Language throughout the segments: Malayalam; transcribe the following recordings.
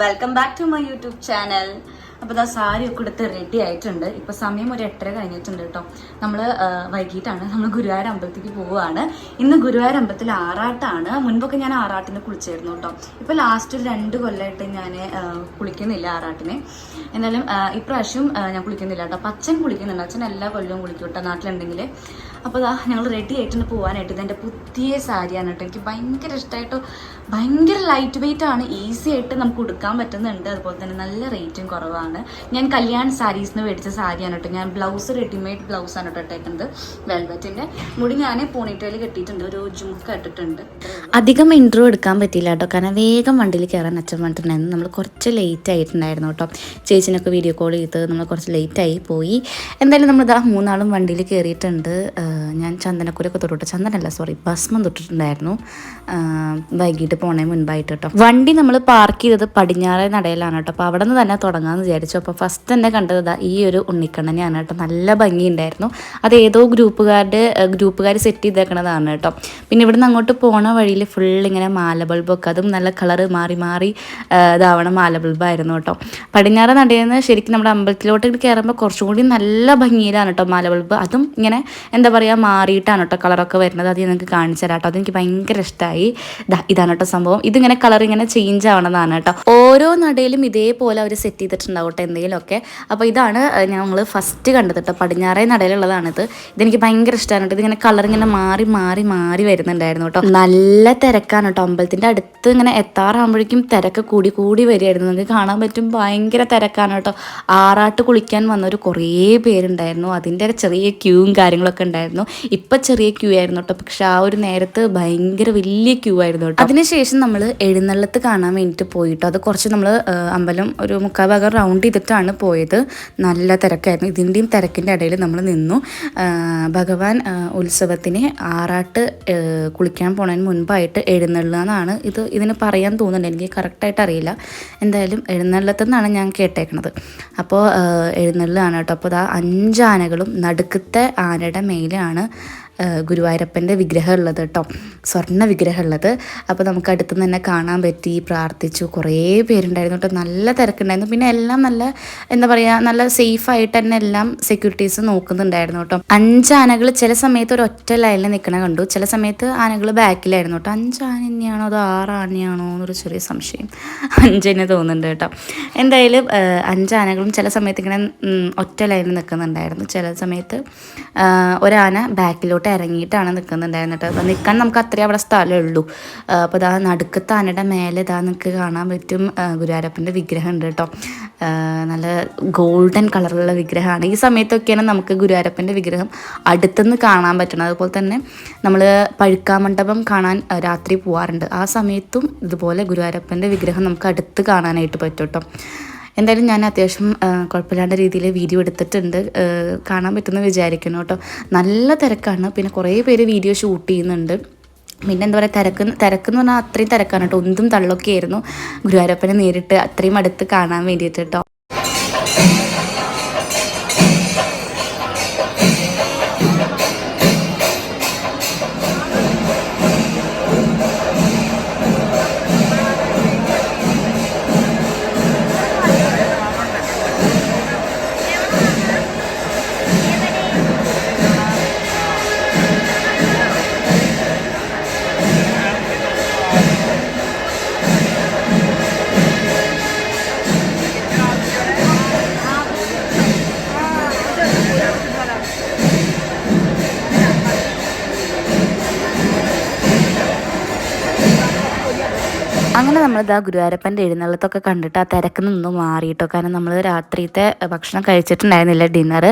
Welcome back to my YouTube channel അപ്പോൾ ഇതാ സാരി ഒക്കെ എടുത്ത് റെഡി ആയിട്ടുണ്ട്. ഇപ്പോൾ സമയം ഒരു എട്ടര കഴിഞ്ഞിട്ടുണ്ട് കേട്ടോ. നമ്മൾ വൈകിട്ടാണ്. നമ്മൾ ഗുരുവായൂർ അമ്പലത്തേക്ക് പോവുകയാണ്. ഇന്ന് ഗുരുവായൂർ അമ്പലത്തിൽ ആറാട്ടാണ്. മുൻപൊക്കെ ഞാൻ ആറാട്ടിന് കുളിച്ചായിരുന്നു കേട്ടോ. ഇപ്പോൾ ലാസ്റ്റ് രണ്ട് കൊല്ലമായിട്ട് ഞാൻ കുളിക്കുന്നില്ല ആറാട്ടിനെ. എന്നാലും ഇപ്രാവശ്യം ഞാൻ കുളിക്കുന്നില്ല കേട്ടോ. അപ്പം അച്ഛൻ കുളിക്കുന്നുണ്ട്. അച്ഛൻ എല്ലാ കൊല്ലവും കുളിക്കും കേട്ടോ. നാട്ടിലുണ്ടെങ്കിൽ അപ്പോൾ ഇതാ ഞങ്ങൾ റെഡി ആയിട്ടുണ്ട് പോകാനായിട്ട് ഇതെന്റെ പുതിയ സാരിയാണ് കേട്ടോ. എനിക്ക് ഭയങ്കര ഇഷ്ടമായിട്ട് ഭയങ്കര ലൈറ്റ് വെയിറ്റ് ആണ്. ഈസി ആയിട്ട് നമുക്ക് ഉടുക്കാൻ പറ്റുന്നുണ്ട്. അതുപോലെ തന്നെ നല്ല റേറ്റും കുറവാണ്. ഞാൻ കല്യാൺ സാരീസ് നിന്ന് മേടിച്ച സാരിയാണ് കേട്ടോ. ഞാൻ ബ്ലൗസ് റെഡിമെയ്ഡ് ബ്ലൗസ് ആണ് കേട്ടോ ഇട്ടേക്കുന്നത്. വെൽവെറ്റിന്റെ മുടി ഞാൻ പോണിറ്റയിൽ കെട്ടിയിട്ടുണ്ട്. ഒരു ജുമുക്ക് ഇട്ടിട്ടുണ്ട്. അധികം ഇൻട്രോ എടുക്കാൻ പറ്റിയില്ല കേട്ടോ. കാരണം വേഗം വണ്ടിയിൽ കയറാൻ അച്ഛൻ പറഞ്ഞിട്ടുണ്ടായിരുന്നു. നമ്മൾ കുറച്ച് ലേറ്റ് ആയിട്ടുണ്ടായിരുന്നു കേട്ടോ. ചേച്ചിനൊക്കെ വീഡിയോ കോൾ ചെയ്ത് നമ്മൾ കുറച്ച് ലേറ്റ് ആയി പോയി. എന്തായാലും നമ്മൾ ഇതാ മൂന്നാളും വണ്ടിയിൽ കയറിയിട്ടുണ്ട് ഞാൻ ചന്ദനക്കുരൊക്കെ തൊട്ടിട്ട് ചന്ദനല്ല സോറി ഭസ്മം തൊട്ടിട്ടുണ്ടായിരുന്നു. വൈകിട്ട് പോണേ മുൻപായിട്ട് കേട്ടോ. വണ്ടി നമ്മൾ പാർക്ക് ചെയ്തത് പടിഞ്ഞാറെ നടയിലാണ് കേട്ടോ. അപ്പോൾ അവിടെ നിന്ന് തന്നെ തുടങ്ങാമെന്ന് വിചാരിച്ചു. അപ്പോൾ ഫസ്റ്റ് തന്നെ കണ്ടത് ഈ ഒരു ഉണ്ണിക്കണ്ണനെയാണ് കേട്ടോ. നല്ല ഭംഗിയുണ്ടായിരുന്നു. അത് ഏതോ ഗ്രൂപ്പുകാരുടെ ഗ്രൂപ്പുകാർ സെറ്റ് ചെയ്തേക്കണതാണ് കേട്ടോ. പിന്നെ ഇവിടുന്ന് അങ്ങോട്ട് പോണ വഴിയിൽ ഫുൾ ഇങ്ങനെ മാല ബൾബൊക്കെ അതും നല്ല കളറ് മാറി മാറി ഇതാവണം മാല ബൾബായിരുന്നു കേട്ടോ. പടിഞ്ഞാറ് നടയുന്ന ശരിക്കും നമ്മുടെ അമ്പലത്തിലോട്ട് കയറുമ്പോൾ കുറച്ചും കൂടി നല്ല ഭംഗിയിലാണ് കേട്ടോ മാല ബൾബ് അതും ഇങ്ങനെ എന്താ പറയുക മാറിയിട്ടാണ് കേട്ടോ കളറൊക്കെ വരുന്നത്. അത് നിങ്ങൾക്ക് കാണിച്ചു തരാം കേട്ടോ. അതെനിക്ക് ഭയങ്കര ഇഷ്ടമായി ഇതാണ് കേട്ടോ സംഭവം. ഇതിങ്ങനെ കളർ ഇങ്ങനെ ചേഞ്ച് ആവണതാണ് കേട്ടോ. ഓരോ നടയിലും ഇതേപോലെ അവർ സെറ്റ് ചെയ്തിട്ടുണ്ടാവും കേട്ടോ എന്തെങ്കിലുമൊക്കെ. അപ്പോൾ ഇതാണ് ഞങ്ങൾ ഫസ്റ്റ് കണ്ടത് കേട്ടോ. പടിഞ്ഞാറേ നടയിലുള്ളതാണിത്. ഇതെനിക്ക് ഭയങ്കര ഇഷ്ടമാണ് കേട്ടോ. ഇതിങ്ങനെ കളർ ഇങ്ങനെ മാറി മാറി മാറി വരുന്നുണ്ടായിരുന്നു കേട്ടോ. നല്ല തിരക്കാണ് കേട്ടോ. അമ്പലത്തിന്റെ അടുത്ത് ഇങ്ങനെ എത്താറാകുമ്പോഴേക്കും തിരക്ക് കൂടി കൂടി വരികയായിരുന്നു. നിങ്ങൾക്ക് കാണാൻ പറ്റും ഭയങ്കര തിരക്കാണ് കേട്ടോ. ആറാട്ട് കുളിക്കാൻ വന്നവർ കുറേ പേരുണ്ടായിരുന്നു. അതിന്റെ ചെറിയ ക്യൂവും കാര്യങ്ങളൊക്കെ ഉണ്ടായിരുന്നു. ഇപ്പം ചെറിയ ക്യൂ ആയിരുന്നു കേട്ടോ. പക്ഷെ ആ ഒരു നേരത്ത് ഭയങ്കര വലിയ ക്യൂ ആയിരുന്നു കേട്ടോ. അതിനുശേഷം നമ്മൾ എഴുന്നള്ളത്ത് കാണാൻ വേണ്ടിയിട്ട് പോയിട്ടോ. അത് കുറച്ച് നമ്മൾ അമ്പലം ഒരു മുക്കാൽ ഭാഗം റൗണ്ട് ചെയ്തിട്ടാണ് പോയത്. നല്ല തിരക്കായിരുന്നു. ഇതിന്റെയും തിരക്കിന്റെ ഇടയിൽ നമ്മൾ നിന്നു. ഭഗവാൻ ഉത്സവത്തിന് ആറാട്ട് കുളിക്കാൻ പോണതിന് മുൻപായിട്ട് എഴുന്നള്ളുകയെന്നാണ് ഇത് ഇതിന് പറയാൻ തോന്നുന്നുണ്ട്. എനിക്ക് കറക്റ്റായിട്ട് അറിയില്ല എന്തായാലും എഴുന്നള്ളത്തെന്നാണ് ഞാൻ കേട്ടേക്കണത്. അപ്പോൾ എഴുന്നള്ളുകയാണ് കേട്ടോ. അപ്പോൾ ഇതാ അഞ്ച് ആനകളും നടുക്കത്തെ ആനയുടെ മേലാണ് ആ, ഗുരുവായൂരപ്പന്റെ വിഗ്രഹം ഉള്ളത് കേട്ടോ. സ്വർണ വിഗ്രഹം ഉള്ളത് അപ്പോൾ നമുക്ക് അടുത്ത് തന്നെ കാണാൻ പറ്റി പ്രാർത്ഥിച്ചു. കുറേ പേരുണ്ടായിരുന്നു കേട്ടോ. നല്ല തിരക്കുണ്ടായിരുന്നു. പിന്നെ എല്ലാം നല്ല എന്താ പറയുക നല്ല സേഫ് ആയിട്ട് തന്നെ എല്ലാം സെക്യൂരിറ്റീസ് നോക്കുന്നുണ്ടായിരുന്നു കേട്ടോ. അഞ്ച് ആനകൾ ചില സമയത്ത് ഒരു ഒറ്റ ലൈനിൽ നിൽക്കണ കണ്ടു. ചില സമയത്ത് ആനകൾ ബാക്കിലായിരുന്നു കേട്ടോ. അഞ്ച് ആന തന്നെയാണോ അതോ ആറ് ആനയാണോ എന്നൊരു ചെറിയ സംശയം അഞ്ച് തന്നെ തോന്നുന്നുണ്ട് കേട്ടോ. എന്തായാലും അഞ്ച് ആനകളും ചില സമയത്ത് ഇങ്ങനെ ഒറ്റ ലൈനിൽ നിൽക്കുന്നുണ്ടായിരുന്നു. ചില സമയത്ത് ഒരാന ബാക്കിലോട്ട് ഇറങ്ങിയിട്ടാണ് നിൽക്കുന്നുണ്ടായിരുന്നത് കേട്ടോ. അപ്പോൾ നിൽക്കാൻ നമുക്ക് അത്രേ അവിടെ സ്ഥലമേ ഉള്ളൂ അപ്പോൾ ഇതാ നടുക്കത്ത് ആനയുടെ മേലെ ഇതാ നിങ്ങൾക്ക് കാണാൻ പറ്റും ഗുരുവാരപ്പന്റെ വിഗ്രഹം ഉണ്ട് കേട്ടോ. നല്ല ഗോൾഡൻ കളറുള്ള വിഗ്രഹമാണ്. ഈ സമയത്തൊക്കെയാണ് നമുക്ക് ഗുരുവായൂരപ്പന്റെ വിഗ്രഹം അടുത്തുനിന്ന് കാണാൻ പറ്റണം അതുപോലെ തന്നെ നമ്മൾ പഴുക്കാമണ്ഡപം കാണാൻ രാത്രി പോവാറുണ്ട്. ആ സമയത്തും ഇതുപോലെ ഗുരുവായൂരപ്പന്റെ വിഗ്രഹം നമുക്ക് അടുത്ത് കാണാനായിട്ട് പറ്റും കേട്ടോ. എന്തായാലും ഞാൻ അത്യാവശ്യം കുഴപ്പമില്ലാണ്ട രീതിയിൽ വീഡിയോ എടുത്തിട്ടുണ്ട്. കാണാൻ പറ്റുമെന്ന് വിചാരിക്കുന്നു കേട്ടോ. നല്ല തിരക്കാണ്. പിന്നെ കുറേ പേര് വീഡിയോ ഷൂട്ട് ചെയ്യുന്നുണ്ട്. പിന്നെ എന്താ പറയുക തിരക്ക് തിരക്കെന്ന് പറഞ്ഞാൽ അത്രയും തിരക്കാണ് കേട്ടോ. ഒന്നും തള്ളൊക്കെ ആയിരുന്നു ഗുരുവായൂരപ്പനെ നേരിട്ട് അത്രയും അടുത്ത് കാണാൻ വേണ്ടിയിട്ട് കേട്ടോ. അങ്ങനെ നമ്മളിത് ആ ഗുരുവായൂരപ്പന്റെ എഴുന്നള്ളത്തൊക്കെ കണ്ടിട്ട് ആ തിരക്കിൽ നിന്ന് മാറിയിട്ടോ. കാരണം നമ്മൾ രാത്രിത്തെ ഭക്ഷണം കഴിച്ചിട്ടുണ്ടായിരുന്നില്ല ഡിന്നർ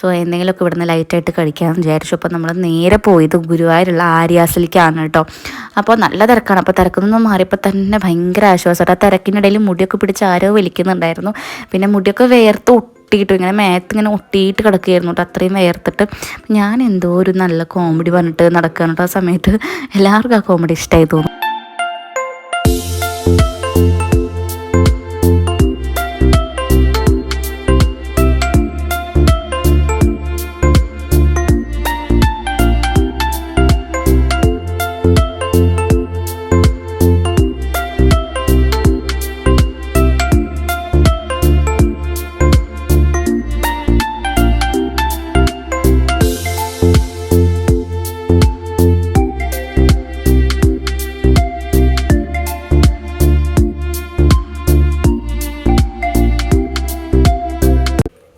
സോ എന്തെങ്കിലുമൊക്കെ ഇവിടുന്ന് ലൈറ്റായിട്ട് കഴിക്കാമെന്ന് വിചാരിച്ചു. അപ്പോൾ നമ്മൾ നേരെ പോയത് ഗുരുവായൂരുള്ള ആര്യാസിലേക്കാണ് കേട്ടോ. അപ്പോൾ നല്ല തിരക്കാണ്. അപ്പോൾ തിരക്കിൽ നിന്ന് മാറിയപ്പോൾ തന്നെ ഭയങ്കര ആശ്വാസം ആ തിരക്കിനിടയിൽ മുടിയൊക്കെ പിടിച്ച് ആരോ വലിക്കുന്നുണ്ടായിരുന്നു പിന്നെ മുടിയൊക്കെ വേർത്ത് ഒട്ടിയിട്ടു ഇങ്ങനെ മേത്ത് ഇങ്ങനെ ഒട്ടിയിട്ട് കിടക്കുകയായിരുന്നു കേട്ടോ. അത്രയും വേർത്തിട്ട്. ഞാൻ എന്തോ ഒരു നല്ല കോമഡി പറഞ്ഞിട്ട് നടക്കുകയാണ് കേട്ടോ ആ സമയത്ത്. എല്ലാവർക്കും ആ കോമഡി ഇഷ്ടമായി തോന്നും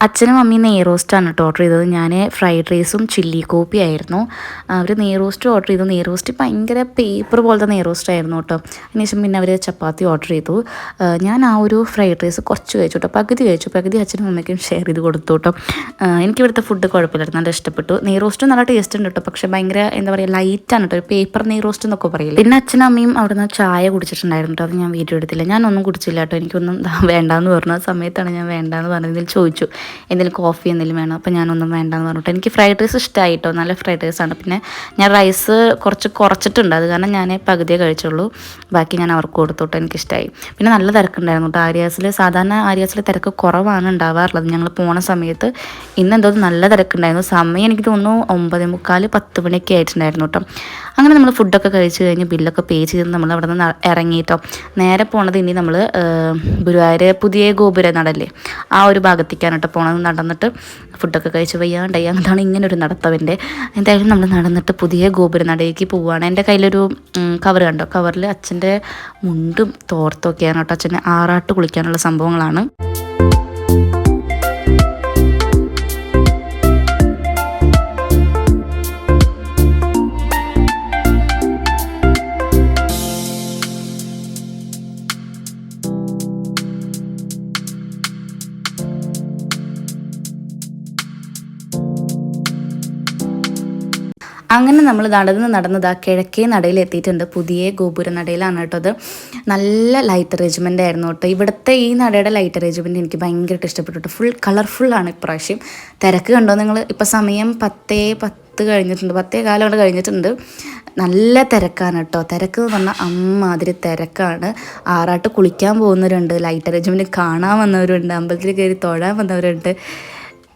അച്ഛനും അമ്മയും നെയ് റോസ്റ്റാണ് കേട്ടോ ഓർഡർ ചെയ്തത്. ഞാൻ ഫ്രൈഡ് റൈസും ചില്ലി കോപ്പി ആയിരുന്നു. അവർ നെയ് റോസ്റ്റ് ഓർഡർ ചെയ്തു. നെയ് റോസ്റ്റ് ഭയങ്കര പേപ്പർ പോലത്തെ നെയ് റോസ്റ്റ് ആയിരുന്നു കേട്ടോ. അതിനുശേഷം പിന്നെ അവർ ചപ്പാത്തി ഓർഡർ ചെയ്തു. ഞാൻ ആ ഒരു ഫ്രൈഡ് റൈസ് കുറച്ച് കഴിച്ചു കേട്ടോ. പകുതി കഴിച്ചു. പകുതി അച്ഛനും അമ്മയ്ക്കും ഷെയർ ചെയ്ത് കൊടുത്തു കേട്ടോ. എനിക്ക് ഇവിടുത്തെ ഫുഡ് കുഴപ്പമില്ലായിരുന്നു. നല്ല ഇഷ്ടപ്പെട്ടു. നെയ് റോസ്റ്റ് നല്ല ടേസ്റ്റ് ഉണ്ട് കേട്ടോ. പക്ഷേ ഭയങ്കര എന്താ പറയുക ലൈറ്റാണ് കേട്ടോ. ഒരു പേപ്പർ നെയ് റോസ്റ്റ് എന്നൊക്കെ പറയില്ല. പിന്നെ അച്ഛനും അമ്മയും അവിടുന്ന് ചായ കുടിച്ചിട്ടുണ്ടായിരുന്നു കേട്ടോ. അത് ഞാൻ വീഡിയോ എടുത്തില്ല. ഞാനൊന്നും കുടിച്ചില്ല കേട്ടോ. എനിക്കൊന്നും വേണ്ടാന്ന് പറഞ്ഞു സമയത്താണ് ഞാൻ വേണ്ടാന്ന് പറഞ്ഞതിൽ ചോദിച്ചു. എന്തെങ്കിലും കോഫി എന്തെങ്കിലും വേണം. അപ്പോൾ ഞാനൊന്നും വേണ്ടെന്ന് പറഞ്ഞിട്ട്. എനിക്ക് ഫ്രൈഡ് റൈസ് ഇഷ്ടമായി കേട്ടോ നല്ല ഫ്രൈഡ് റൈസ് ആണ്. പിന്നെ ഞാൻ റൈസ് കുറച്ച് കുറച്ചിട്ടുണ്ട്. അത് കാരണം ഞാൻ പകുതിയെ കഴിച്ചുള്ളൂ. ബാക്കി ഞാൻ അവർക്ക് കൊടുത്തു എനിക്ക് എനിക്കിഷ്ടമായി പിന്നെ നല്ല തിരക്കുണ്ടായിരുന്നു കേട്ടോ ആര്യാസിൽ സാധാരണ ആര്യാസിൽ തിരക്ക് കുറവാണ് ഉണ്ടാവാറുള്ളത്. ഞങ്ങൾ പോണ സമയത്ത് ഇന്ന് എന്തോ നല്ല തിരക്കുണ്ടായിരുന്നു. സമയം എനിക്ക് തോന്നുന്നു ഒമ്പത് മുക്കാൽ പത്ത് മണിയൊക്കെ ആയിട്ടുണ്ടായിരുന്നു കേട്ടോ അങ്ങനെ നമ്മൾ ഫുഡൊക്കെ കഴിച്ച് കഴിഞ്ഞ് ബില്ലൊക്കെ പേ ചെയ്ത് നമ്മൾ അവിടെ നിന്ന് ഇറങ്ങി കേട്ടോ നേരെ പോണത് ഇനി നമ്മൾ ഗുരുവായൂർ പുതിയ ഗോപുര നടല്ലേ? ആ ഒരു ഭാഗത്തേക്കാണ് കേട്ടോ പോണത് നടന്നിട്ട് ഫുഡൊക്കെ കഴിച്ച് വയ്യാണ്ടായി. അതാണ് ഇങ്ങനെ ഒരു നടത്തവന്റെ. എന്തായാലും നമ്മൾ നടന്നിട്ട് പുതിയ ഗോപുര നടയിലേക്ക് പോവുകയാണ് എന്റെ കയ്യിലൊരു കവർ കണ്ടോ? കവറിൽ അച്ഛന്റെ മുണ്ടും തോർത്തൊക്കെയാണ് കേട്ടോ. അച്ഛനെ ആറാട്ട് കുളിക്കാനുള്ള സംഭവങ്ങളാണ്. അങ്ങനെ നമ്മൾ നടന്ന് നടന്നത് ആ കിഴക്കേ നടയിൽ എത്തിയിട്ടുണ്ട്. പുതിയ ഗോപുര നടയിലാണ് കേട്ടോ അത്. നല്ല ലൈറ്റ് അറേഞ്ച്മെന്റ് ആയിരുന്നു കേട്ടോ. ഇവിടുത്തെ ഈ നടയുടെ ലൈറ്റ് അറേഞ്ച്മെന്റ് എനിക്ക് ഭയങ്കരമായിട്ട് ഇഷ്ടപ്പെട്ടു ഫുൾ കളർഫുള്ളാണ് ഇപ്രാവശ്യം. തിരക്ക് കണ്ടോ നിങ്ങൾ ഇപ്പോൾ സമയം പത്തേ പത്ത് കഴിഞ്ഞിട്ടുണ്ട്. പത്തേ കാലം കൊണ്ട് കഴിഞ്ഞിട്ടുണ്ട്. നല്ല തിരക്കാണ് കേട്ടോ. തിരക്ക് എന്ന് പറഞ്ഞാൽ അമ്മാതിരി തിരക്കാണ്. ആറാട്ട് കുളിക്കാൻ പോകുന്നവരുണ്ട്. ലൈറ്റ് അറേഞ്ച്മെന്റ് കാണാൻ വന്നവരുണ്ട്. അമ്പലത്തിൽ കയറി തൊഴാൻ വന്നവരുണ്ട്.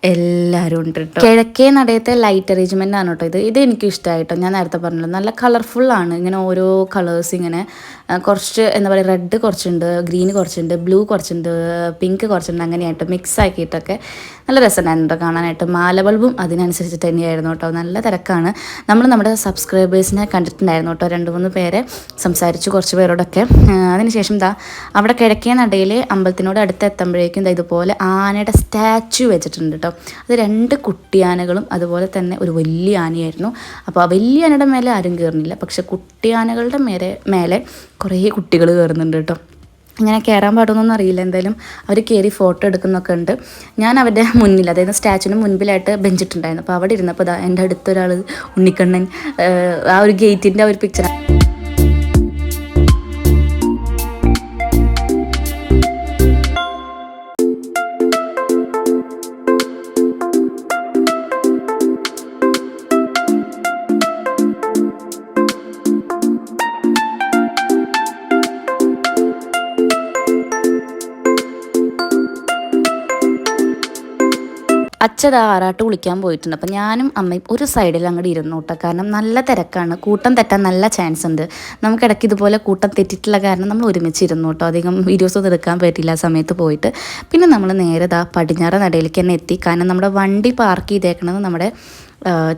എല്ലാവരും ഉണ്ട് കേട്ടോ കിഴക്കേ നടയത്തെ ലൈറ്റ് അറേഞ്ച്മെന്റ് ആണ് കേട്ടോ ഇത്. ഇത് എനിക്ക് ഇഷ്ടമായിട്ടോ ഞാൻ നേരത്തെ പറഞ്ഞല്ലോ നല്ല കളർഫുൾ ആണ്. ഇങ്ങനെ ഓരോ കളേഴ്സ് ഇങ്ങനെ. കുറച്ച് എന്താ പറയുക റെഡ് കുറച്ചുണ്ട് ഗ്രീൻ കുറച്ചുണ്ട് ബ്ലൂ കുറച്ചുണ്ട് പിങ്ക് കുറച്ചുണ്ട് അങ്ങനെയായിട്ട് മിക്സ് ആക്കിയിട്ടൊക്കെ നല്ല രസമുണ്ടായിരുന്നു കാണാനായിട്ട്. മാല ബൾബും അതിനനുസരിച്ച് തന്നെയായിരുന്നു കേട്ടോ. നല്ല തിരക്കാണ്. നമ്മൾ നമ്മുടെ സബ്സ്ക്രൈബേഴ്സിനെ കണ്ടിട്ടുണ്ടായിരുന്നു കേട്ടോ. രണ്ട് മൂന്ന് പേരെ സംസാരിച്ചു കുറച്ച് പേരോടൊക്കെ. അതിനുശേഷം ദാ അവിടെ കിഴക്കേ നടയിൽ അമ്പലത്തിനോട് അടുത്ത് എത്തുമ്പോഴേക്കും ദാ ഇതുപോലെ ആനയുടെ സ്റ്റാച്ചു വെച്ചിട്ടുണ്ട് കേട്ടോ. അത് രണ്ട് കുട്ടിയാനകളും അതുപോലെ തന്നെ ഒരു വലിയ ആനയായിരുന്നു. അപ്പോൾ ആ വലിയ ആനയുടെ മേലെ ആരും കയറുന്നില്ല. പക്ഷെ കുട്ടിയാനകളുടെ മേലെ മേലെ കുറേ കുട്ടികൾ കയറുന്നുണ്ട് കേട്ടോ. ഇങ്ങനെ കയറാൻ പാടുന്നൊന്നും അറിയില്ല. എന്തായാലും അവർ കയറി ഫോട്ടോ എടുക്കുന്നൊക്കെ ഉണ്ട്. ഞാൻ അവരുടെ മുന്നിൽ അതായത് സ്റ്റാച്ചുവിന് മുൻപിലായിട്ട് ബെഞ്ചിട്ടുണ്ടായിരുന്നു. അപ്പോൾ അവിടെ ഇരുന്നപ്പോൾ എന്റെ അടുത്തൊരാൾ ഉണ്ണിക്കണ്ണൻ ആ ഒരു ഗേറ്റിന്റെ ആ ഒരു പിക്ചർ അച്ഛതാ ആറാട്ട് കുളിക്കാൻ പോയിട്ടുണ്ട്. അപ്പം ഞാനും അമ്മയും ഒരു സൈഡിൽ അങ്ങോട്ട് ഇരുന്നു കേട്ടോ കാരണം നല്ല തിരക്കാണ്. കൂട്ടം തെറ്റാൻ നല്ല ചാൻസ് ഉണ്ട്. നമുക്ക് ഇടയ്ക്ക് ഇതുപോലെ കൂട്ടം തെറ്റിയിട്ടുള്ള കാരണം നമ്മൾ ഒരുമിച്ച് ഇരുന്നു കേട്ടോ അധികം വീഡിയോസ് ഒന്നും എടുക്കാൻ പറ്റില്ല ആ സമയത്ത് പോയിട്ട്. പിന്നെ നമ്മൾ നേരെ ഇതാ പടിഞ്ഞാറ് നടയിലേക്ക് തന്നെ എത്തി. കാരണം നമ്മുടെ വണ്ടി പാർക്ക് ചെയ്തേക്കണത് നമ്മുടെ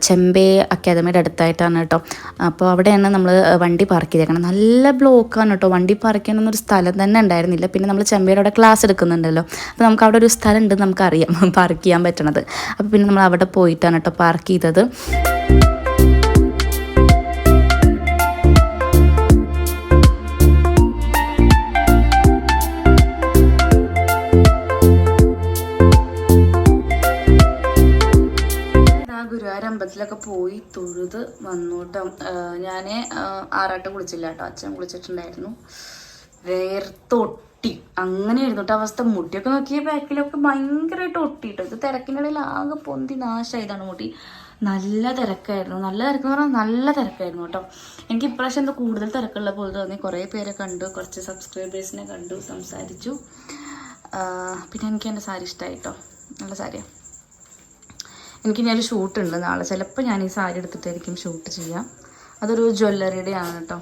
ചെമ്പേ അക്കാദമിയുടെ അടുത്തായിട്ടാണ് കേട്ടോ. അപ്പോൾ അവിടെയാണ് നമ്മൾ വണ്ടി പാർക്ക് ചെയ്തേക്കണം നല്ല ബ്ലോക്കാണ് കേട്ടോ. വണ്ടി പാർക്ക് ചെയ്യണമെന്നൊരു സ്ഥലം തന്നെ ഉണ്ടായിരുന്നില്ല. പിന്നെ നമ്മൾ ചെമ്പയുടെ അവിടെ ക്ലാസ് എടുക്കുന്നുണ്ടല്ലോ. അപ്പോൾ നമുക്ക് അവിടെ ഒരു സ്ഥലം ഉണ്ട് നമുക്കറിയാം പാർക്ക് ചെയ്യാൻ പറ്റണത്. അപ്പോൾ പിന്നെ നമ്മൾ അവിടെ പോയിട്ടാണ് കേട്ടോ പാർക്ക് ചെയ്തത്. അമ്പലത്തിലൊക്കെ പോയി തൊഴുത് വന്നോട്ടോ. ഞാൻ ആറാട്ട് കുളിച്ചില്ല കേട്ടോ അച്ഛൻ കുളിച്ചിട്ടുണ്ടായിരുന്നു. വേർത്തൊട്ടി അങ്ങനെ ഇരുന്നിട്ട് അവസ്ഥ. മുട്ടിയൊക്കെ നോക്കിയ ബാക്കിലൊക്കെ ഭയങ്കരമായിട്ട് ഒട്ടിട്ടോ. ഇത് തിരക്കിനിടയിൽ ആകെ പൊന്തി നാശമായതാണ് മുട്ടി. നല്ല തിരക്കായിരുന്നു. നല്ല തിരക്കെന്ന് പറഞ്ഞാൽ നല്ല തിരക്കായിരുന്നു കേട്ടോ എനിക്ക് ഇപ്രാവശ്യം എന്തോ കൂടുതൽ തിരക്കുള്ള പോലെ തോന്നി. കുറേ പേരെ കണ്ടു. കുറച്ച് സബ്സ്ക്രൈബേഴ്സിനെ കണ്ടു സംസാരിച്ചു. പിന്നെ എനിക്ക് എന്റെ സാരി ഇഷ്ടമായി കേട്ടോ നല്ല സാരിയാണ് എനിക്ക് ഷൂട്ട് ഉണ്ട് നാളെ. ചിലപ്പോൾ ഞാൻ ഈ സാരി എടുത്തിട്ടായിരിക്കും ഷൂട്ട് ചെയ്യാം. അതൊരു ജ്വല്ലറിയുടെ ആണ് കേട്ടോ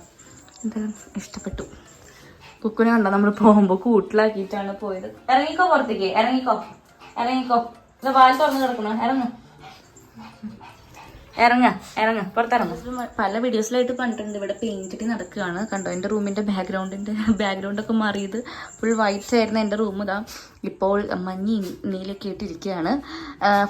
എന്തായാലും ഇഷ്ടപ്പെട്ടു. കുക്കുനെ കണ്ടോ? നമ്മൾ പോകുമ്പോൾ കൂട്ടിലാക്കിയിട്ടാണ് പോയത്. ഇറങ്ങിക്കോ പുറത്തേക്ക്. ഇറങ്ങിക്കോ. ഇറങ്ങിക്കോ. ഇത് വാൽ തുറന്ന് കിടക്കണോ? ഇറങ്ങും. ഇറങ്ങ ഇറങ്ങ പുറത്തിറങ്ങ. പല വീഡിയോസിലായിട്ട് കണ്ടിട്ടുണ്ട്. ഇവിടെ പെയിന്റ് നടക്കുകയാണ്. കണ്ടോ എന്റെ ബാക്ക്ഗ്രൗണ്ടിന്റെ ബാക്ക്ഗ്രൗണ്ട് ഒക്കെ മാറിയത്. ഫുൾ വൈറ്റ് ആയിരുന്നു എന്റെ റൂം ഇതാ. ഇപ്പോൾ മഞ്ഞി നീലൊക്കെ ആയിട്ടിരിക്കുകയാണ്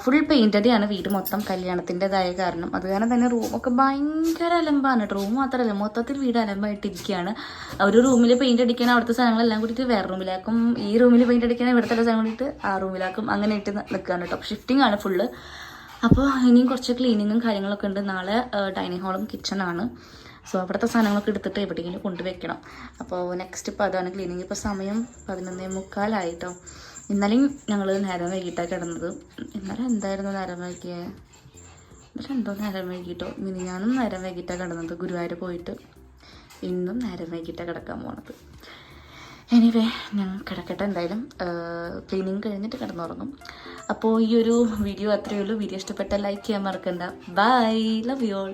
ഫുൾ പെയിന്റഡിയാണ് വീട് മൊത്തം കല്യാണത്തിന്റെതായ കാരണം. അത് കാരണം തന്നെ റൂമൊക്കെ ഭയങ്കര അലമ്പാണ്. റൂം മാത്രമല്ല മൊത്തത്തിൽ വീട് അലമ്പായിട്ടിരിക്കുകയാണ്. ഒരു റൂമിൽ പെയിന്റ് അടിക്കാൻ അവിടുത്തെ സാധനങ്ങളെല്ലാം കൂടിയിട്ട് വേറെ റൂമിലാക്കും ഈ റൂമിൽ പെയിന്റ് അടിക്കാൻ ഇവിടുത്തെ സാധനം കൂടിയിട്ട് ആ റൂമിലാക്കും അങ്ങനെ ഇട്ട് നിൽക്കുകയാണ് കേട്ടോ ഷിഫ്റ്റിംഗ് ആണ് ഫുള്ള് അപ്പോൾ ഇനിയും കുറച്ച് ക്ലീനിങ്ങും കാര്യങ്ങളൊക്കെ ഉണ്ട്. നാളെ ഡൈനിങ് ഹാളും കിച്ചണാണ് സോ അവിടുത്തെ സാധനങ്ങളൊക്കെ എടുത്തിട്ട് എവിടെയെങ്കിലും കൊണ്ടുവയ്ക്കണം അപ്പോൾ നെക്സ്റ്റ് ഇപ്പോൾ അതാണ് ക്ലീനിങ് ഇപ്പോൾ സമയം പതിനൊന്നേ മുക്കാലായിട്ടോ ഇന്നലെയും ഞങ്ങൾ നേരം വൈകിട്ടാണ് കിടന്നത്. ഇന്നലെ എന്തായിരുന്നു നേരം വൈകിയേ? ഇന്നലെ എന്തോ നേരം വൈകിട്ടോ? മിനിഞ്ഞാന്നും നേരം വൈകിട്ടാണ് കിടന്നത് ഗുരുവായൂർ പോയിട്ട്. ഇന്നും നേരം വൈകിട്ടാണ് കിടക്കാൻ പോണത്. എനിവേ ഞാൻ കിടക്കട്ടെ എന്തായാലും. ക്ലീനിങ് കഴിഞ്ഞിട്ട് കിടന്നുറങ്ങും. അപ്പോൾ ഈ ഒരു വീഡിയോ അത്രയേ ഉള്ളൂ. വീഡിയോ ഇഷ്ടപ്പെട്ട ലൈക്ക് ചെയ്യാൻ മറക്കണ്ട. Bye love you all